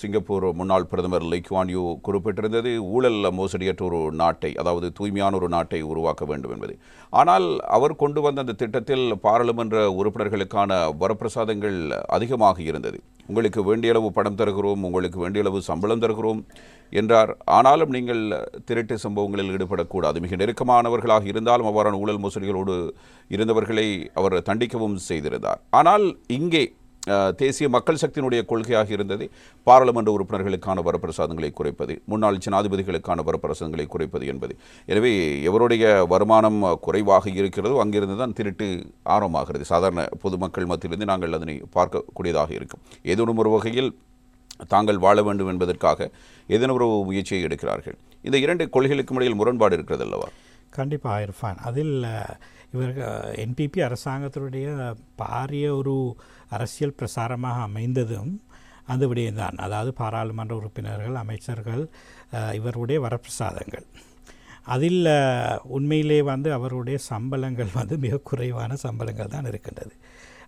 Singapore முன்னாள் பிரதமர் லீ you குறிப்பிட்டிருந்தது ஊழல் மோசடியற்ற ஒரு நாட்டை அதாவது தூய்மையான ஒரு நாட்டை உருவாக்க வேண்டும் என்பது. ஆனால் அவர் கொண்டு வந்த அந்த திட்டத்தில் பாராளுமன்ற உறுப்பினர்களுக்கான வரப்பிரசாதங்கள் அதிகமாக இருந்தது. உங்களுக்கு வேண்டிய அளவு பணம் தருகிறோம் உங்களுக்கு வேண்டிய அளவு சம்பளம் தருகிறோம் என்றார். ஆனாலும் நீங்கள் திருட்டு சம்பவங்களில் ஈடுபடக்கூடாது. மிக நெருக்கமானவர்களாக இருந்தாலும் அவ்வாறான ஊழல் மோசடிகளோடு இருந்தவர்களை அவர் தண்டிக்கவும் செய்திருந்தார். ஆனால் இங்கே தேசிய மக்கள் சக்தியினுடைய கொள்கையாக இருந்தது. பாராளுமன்ற உறுப்பினர்களுக்கான வரப்பிரசாதங்களை குறைப்பது முன்னாள் ஜனாதிபதிகளுக்கான வரப்பிரசாதங்களை குறைப்பது என்பது. எனவே எவருடைய வருமானம் குறைவாக இருக்கிறதோ அங்கிருந்து தான் திருட்டு ஆரம்பமாகிறது. சாதாரண பொதுமக்கள் மத்தியிலிருந்து நாங்கள் அதனை பார்க்கக்கூடியதாக இருக்கும். ஏதேனும் ஒரு வகையில் தாங்கள் வாழ வேண்டும் என்பதற்காக ஏதேனும் ஒரு முயற்சியை எடுக்கிறார்கள். இந்த இரண்டு கொள்கைகளுக்கும் இடையில் முரண்பாடு இருக்கிறது அல்லவா? கண்டிப்பாக இர்ஃபான் அதில் இவர் என்பிபி அரசாங்கத்தினுடைய பாரிய ஒரு அரசியல் பிரசாரமாக அமைந்ததும் அந்த விடயம்தான் அதாவது பாராளுமன்ற உறுப்பினர்கள் அமைச்சர்கள் இவருடைய வரப்பிரசாதங்கள். அதில் உண்மையிலே வந்து அவருடைய சம்பளங்கள் வந்து மிக குறைவான சம்பளங்கள் தான் இருக்கின்றது.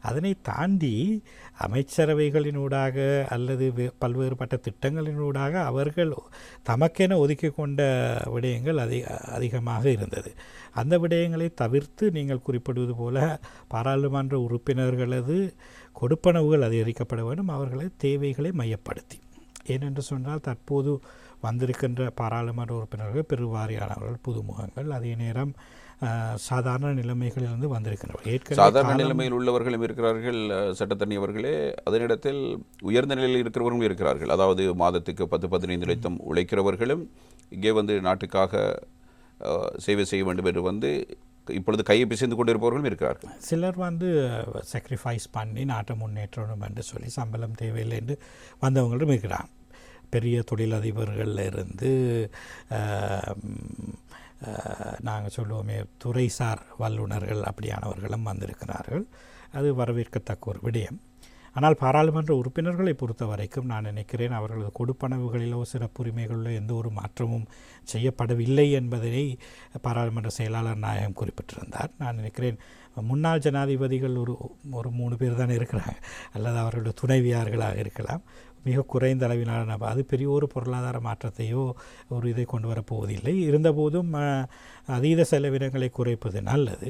அதனை தாண்டி அமைச்சரவைகளினூடாக அல்லது பல்வேறுபட்ட திட்டங்களினூடாக அவர்கள் தமக்கென ஒதுக்கி கொண்ட விடயங்கள் அதிக அதிகமாக இருந்தது. அந்த விடயங்களை தவிர்த்து நீங்கள் குறிப்பிடுவது போல பாராளுமன்ற உறுப்பினர்களது கொடுப்பனவுகள் அதிகரிக்கப்பட வேண்டும். அவர்களது தேவைகளை மையப்படுத்தி. ஏனென்று சொன்னால் தற்போது வந்திருக்கின்ற பாராளுமன்ற உறுப்பினர்கள் பெருவாரியானவர்கள் புதுமுகங்கள் அதே நேரம் சாதாரண நிலைமைகளிலிருந்து வந்திருக்கின்றனர் ஏற்கனவே சாதாரண நிலைமையில் உள்ளவர்களும் இருக்கிறார்கள் அஹ், சட்டத்தண்ணி அவர்களே. அதனிடத்தில் உயர்ந்த நிலையில் இருக்கிறவர்களும் இருக்கிறார்கள். அதாவது மாதத்துக்கு பத்து பதினைந்து லட்சம் உழைக்கிறவர்களும் இங்கே வந்து நாட்டுக்காக சேவை செய்ய வேண்டும் என்று வந்து இப்பொழுது கையை பிசைந்து கொண்டிருப்பவர்களும் இருக்கிறார்கள் சிலர் வந்து சாக்ரிஃபைஸ் பண்ணி நாட்டை முன்னேற்றணும் என்று சொல்லி சம்பளம் தேவையில்லை என்று வந்தவங்களும் இருக்கிறாங்க. பெரிய தொழிலதிபர்களில் இருந்து நாங்கள் சொல்லுவோமே துறைசார் வல்லுநர்கள் அப்படியானவர்களும் வந்திருக்கிறார்கள். அது வரவேற்கத்தக்க ஒரு விடயம். ஆனால் பாராளுமன்ற உறுப்பினர்களை பொறுத்த வரைக்கும் நான் நினைக்கிறேன் அவர்களது கொடுப்பனவுகளிலோ சிறப்புரிமைகளிலோ எந்த ஒரு மாற்றமும் செய்யப்படவில்லை என்பதனை பாராளுமன்ற செயலாளர் நாயகம் குறிப்பிட்டிருந்தார். நான் நினைக்கிறேன் முன்னாள் ஜனாதிபதிகள் ஒரு ஒரு மூணு பேர் தான் இருக்கிறாங்க. அல்லது அவர்களுடைய துணைவியார்களாக இருக்கலாம். மிக குறைந்த அளவிலான அது பெரிய ஒரு பொருளாதார மாற்றத்தையோ ஒரு இதை கொண்டு வரப்போவதில்லை. இருந்தபோதும் அதீத செலவினங்களை குறைப்பது நல்லது.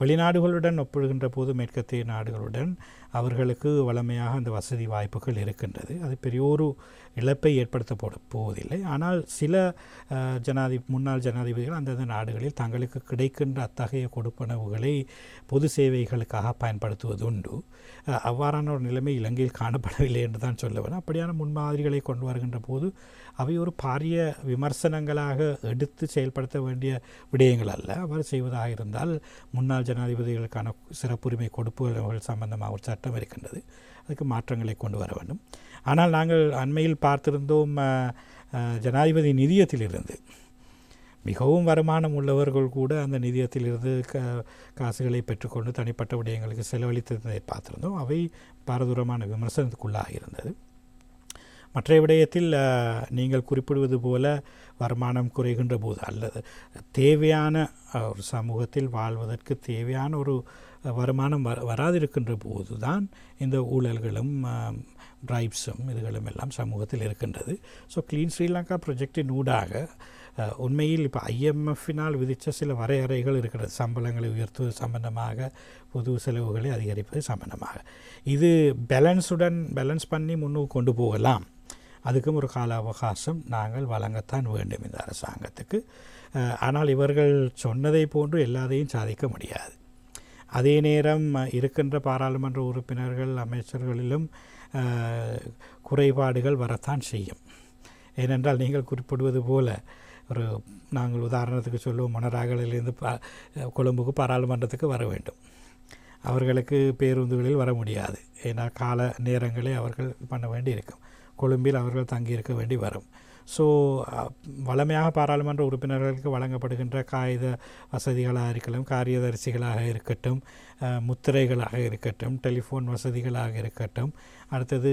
வெளிநாடுகளுடன் ஒப்பிடுகின்ற போது மேற்கத்திய நாடுகளுடன் அவர்களுக்கு வளமையாக அந்த வசதி வாய்ப்புகள் இருக்கின்றது. அது பெரிய ஒரு இழப்பை ஏற்படுத்த போட போவதில்லை. ஆனால் சில ஜனாதி முன்னாள் ஜனாதிபதிகள் அந்தந்த நாடுகளில் தங்களுக்கு கிடைக்கின்ற அத்தகைய கொடுப்பனவுகளை பொது சேவைகளுக்காக பயன்படுத்துவது உண்டு அவ்வாறான ஒரு நிலைமை இலங்கையில் காணப்படவில்லை என்று தான் சொல்லுவேன் அப்படியான முன்மாதிரிகளை கொண்டு வருகின்ற போது அவை ஒரு பாரிய விமர்சனங்களாக எடுத்து செயல்படுத்த வேண்டிய விடயங்கள் அல்ல. அவர் செய்வதாக இருந்தால் முன்னாள் ஜனாதிபதிகளுக்கான சிறப்புரிமை கொடுப்புகள் சம்பந்தமாக ஒரு சட்டம் இருக்கின்றது. அதுக்கு மாற்றங்களை கொண்டு வர வேண்டும். ஆனால் நாங்கள் அண்மையில் பார்த்திருந்தோம் ஜனாதிபதி நிதியத்திலிருந்து. மிகவும் வருமானம் உள்ளவர்கள் கூட அந்த நிதியத்திலிருந்து க காசுகளை பெற்றுக்கொண்டு தனிப்பட்ட விடயங்களுக்கு செலவழித்ததை பார்த்துருந்தோம். அவை பாரதூரமான விமர்சனத்துக்குள்ளாக இருந்தது. மற்ற விடயத்தில் நீங்கள் குறிப்பிடுவது போல வருமானம் குறைகின்ற போது அல்லது தேவையான ஒரு சமூகத்தில் வாழ்வதற்கு தேவையான ஒரு வருமானம் வர வராதிருக்கின்ற போது தான் இந்த ஊழல்களும் பிரைப்ஸும் இதுகளும் எல்லாம் சமூகத்தில் இருக்கின்றது. ஸோ க்ளீன் ஸ்ரீலங்கா ப்ரொஜெக்டின் ஊடாக உண்மையில் இப்போ ஐஎம்எஃபினால் விதித்த சில வரையறைகள் இருக்கிறது. சம்பளங்களை உயர்த்துவது சம்பந்தமாக பொது செலவுகளை அதிகரிப்பது சம்பந்தமாக. இது பேலன்ஸுடன் பேலன்ஸ் பண்ணி முன்னுக்கு கொண்டு போகலாம். அதுக்கும் ஒரு கால அவகாசம் நாங்கள் வழங்கத்தான் வேண்டும் இந்த அரசாங்கத்துக்கு. ஆனால் இவர்கள் சொன்னதை போன்று எல்லாத்தையும் சாதிக்க முடியாது. அதே நேரம் இருக்கின்ற பாராளுமன்ற உறுப்பினர்கள் அமைச்சர்களிலும் குறைபாடுகள் வரத்தான் செய்யும். ஏனென்றால் நீங்கள் குறிப்பிடுவது போல ஒரு நாங்கள் உதாரணத்துக்கு சொல்லுவோம் மணராகலிலிருந்து பா கொழும்புக்கு பாராளுமன்றத்துக்கு வர வேண்டும். அவர்களுக்கு பேருந்துகளில் வர முடியாது. ஏன்னா கால நேரங்களை அவர்கள் பண்ண வேண்டி இருக்கும் கொழும்பில் அவர்கள் தங்கியிருக்க வேண்டி வரும். ஸோ வளமையாக பாராளுமன்ற உறுப்பினர்களுக்கு வழங்கப்படுகின்ற காகித வசதிகளாக இருக்கலாம் காரியதரிசிகளாக இருக்கட்டும் முத்திரைகளாக இருக்கட்டும் டெலிஃபோன் வசதிகளாக இருக்கட்டும் அடுத்தது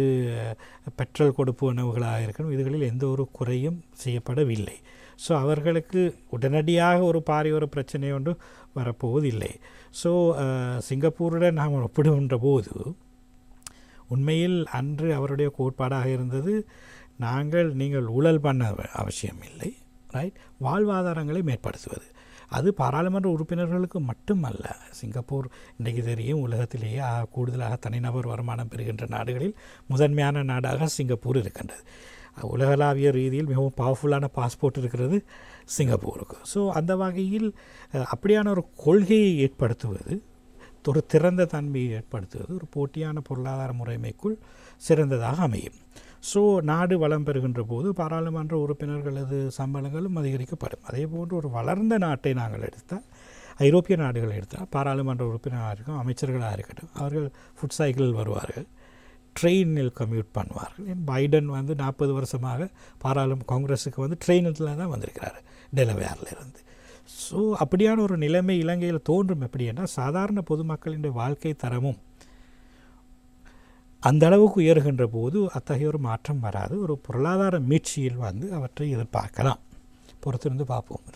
பெட்ரோல் கொடுப்பு உணவுகளாக இருக்கட்டும் இதுகளில் எந்த ஒரு குறையும் செய்யப்படவில்லை. ஸோ அவர்களுக்கு உடனடியாக ஒரு பாரிய ஒரு பிரச்சனை ஒன்று வரப்போவதில்லை. ஸோ சிங்கப்பூருடன் நாம் ஒப்பிடுகின்ற போது உண்மையில் அன்று அவருடைய கோட்பாடாக இருந்தது. நாங்கள் நீங்கள் ஊழல் பண்ண அவசியம் இல்லை ரைட் வாழ்வாதாரங்களை மேற்படுத்துவது அது பாராளுமன்ற உறுப்பினர்களுக்கு மட்டுமல்ல சிங்கப்பூர் இன்றைக்கு தெரியும் உலகத்திலேயே கூடுதலாக தனிநபர் வருமானம் பெறுகின்ற நாடுகளில் முதன்மையான நாடாக சிங்கப்பூர் இருக்கின்றது. உலகளாவிய ரீதியில் மிகவும் பவர்ஃபுல்லான பாஸ்போர்ட் இருக்கிறது சிங்கப்பூருக்கு. ஸோ அந்த வகையில் அப்படியான ஒரு கொள்கையை ஏற்படுத்துவது ஒரு திறந்த தன்மையை ஏற்படுத்துவது ஒரு போட்டியான பொருளாதார முறைமைக்குள் சிறந்ததாக அமையும். ஸோ நாடு வளம் பெறுகின்ற போது பாராளுமன்ற உறுப்பினர்களது சம்பளங்களும் அதிகரிக்கப்படும். அதே போன்று ஒரு வளர்ந்த நாட்டை நாங்கள் எடுத்தால் ஐரோப்பிய நாடுகளை எடுத்தால் பாராளுமன்ற உறுப்பினராக இருக்கும் அமைச்சர்களாக இருக்கட்டும் அவர்கள் ஃபுட் சைக்கிளில் வருவார்கள் ட்ரெயினில் கம்யூட் பண்ணுவார்கள். என் பைடன் வந்து நாற்பது வருஷமாக பாராளும் காங்கிரஸுக்கு வந்து ட்ரெயினில் தான் வந்திருக்கிறார் டெலவேரில் இருந்து. ஸோ அப்படியான ஒரு நிலைமை இலங்கையில் தோன்றும் எப்படி என்றால் சாதாரண பொதுமக்களின் வாழ்க்கை தரமும் அந்த அளவுக்கு உயர்கின்ற போது அத்தகைய ஒரு மாற்றம் வராது. ஒரு பொருளாதார மீட்சியில் வந்து அவற்றை எதிர்பார்க்கலாம். பொறுத்திருந்து பார்ப்போம்.